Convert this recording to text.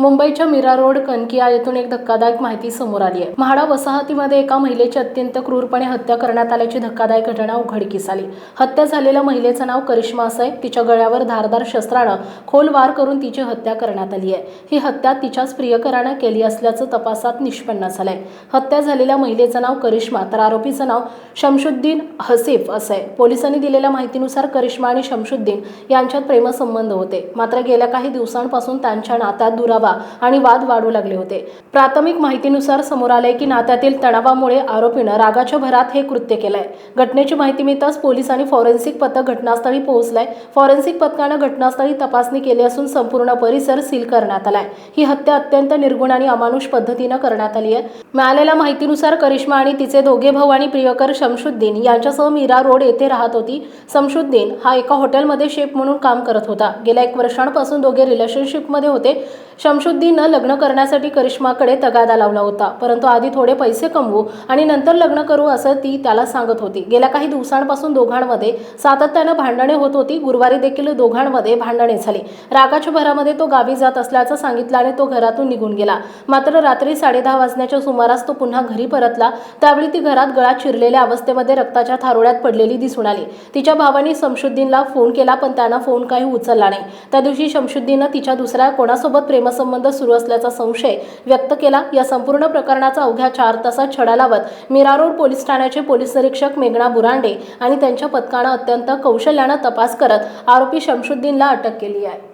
मुंबईच्या मीरा रोड कनकिया येथून एक धक्कादायक माहिती समोर आली आहे. म्हाडा वसाहतीमध्ये एका महिलेची अत्यंत क्रूरपणे हत्या करण्यात आल्याची धक्कादायक घटना उघडकीस आली. हत्या झालेल्या महिलेचं नाव करिश्मा असं आहे तिच्या गळ्यावर धारदार शस्त्रानं खोल वार करून तिची हत्या करण्यात आली आहे. ही हत्या तिच्याच प्रियकरानं केली असल्याचं तपासात निष्पन्न झालंय. हत्या झालेल्या महिलेचं नाव करिश्मा तर आरोपीचं नाव शमशुद्दीन हसीफ असं आहे. पोलिसांनी दिलेल्या माहितीनुसार करिश्मा आणि शमशुद्दीन यांच्यात प्रेमसंबंध होते. मात्र गेल्या काही दिवसांपासून त्यांच्या नात्यात दुरावा आणि वाद वाढू लागले होते. प्राथमिक माहितीनुसार समोर आलंय की नात्यातील तणावामुळे आरोपीनं रागाच्या भरात हे कृत्य केलंय. घटनेची माहिती मिळताच पोलीस आणि फॉरेन्सिक पथक घटनास्थळी पोहोचलंय. फॉरेन्सिक पथकानं घटनास्थळी तपासणी केली असून संपूर्ण परिसर सील करण्यात आलाय. ही हत्या अत्यंत निर्गुण आणि अमानुष पद्धतीनं करण्यात आली आहे. मिळालेल्या माहितीनुसार करिश्मा आणि तिचे दोघे भाऊ आणि प्रियकर शमशुद्दीन यांच्यासह मीरा रोड येथे राहत होती. शमशुद्दीन हा एका हॉटेलमध्ये शेफ म्हणून काम करत होता. गेल्या एक वर्षांपासून दोघे रिलेशनशिपमध्ये होते. शमशुद्दीनं लग्न करण्यासाठी करिश्माकडे तगादा लावला होता. परंतु आधी थोडे पैसे कमवू आणि नंतर लग्न करू असं ती त्याला सांगत होती. गेल्या काही दिवसांपासून दोघांमध्ये सातत्यानं भांडणे होत होती. गुरुवारी देखील दोघांमध्ये भांडणे झाली. रागाच्या भरामध्ये तो गावी जात असल्याचं सांगितलं आणि तो घरातून निघून गेला. मात्र रात्री साडेदहा वाजण्याच्या सुमारास तो पुन्हा घरी परतला. त्यावेळी ती घरात गळा चिरलेल्या अवस्थेमध्ये रक्ताच्या थारोळ्यात पडलेली दिसून आली. तिच्या भावाने शमशुद्दीनला फोन केला पण त्यानं फोन काही उचलला नाही. त्या दिवशी शमशुद्दीननं तिच्या दुसऱ्या कोणासोबत प्रेम प्रेमसंबंध सुरू असल्याचा संशय व्यक्त केला. या संपूर्ण प्रकरणाचा अवघ्या चार तासात छडा लावत मीरा रोड पोलीस ठाण्याचे पोलीस निरीक्षक मेघना बुरांडे आणि त्यांच्या पथकानं अत्यंत कौशल्यानं तपास करत आरोपी शमशुद्दीनला अटक केली आहे.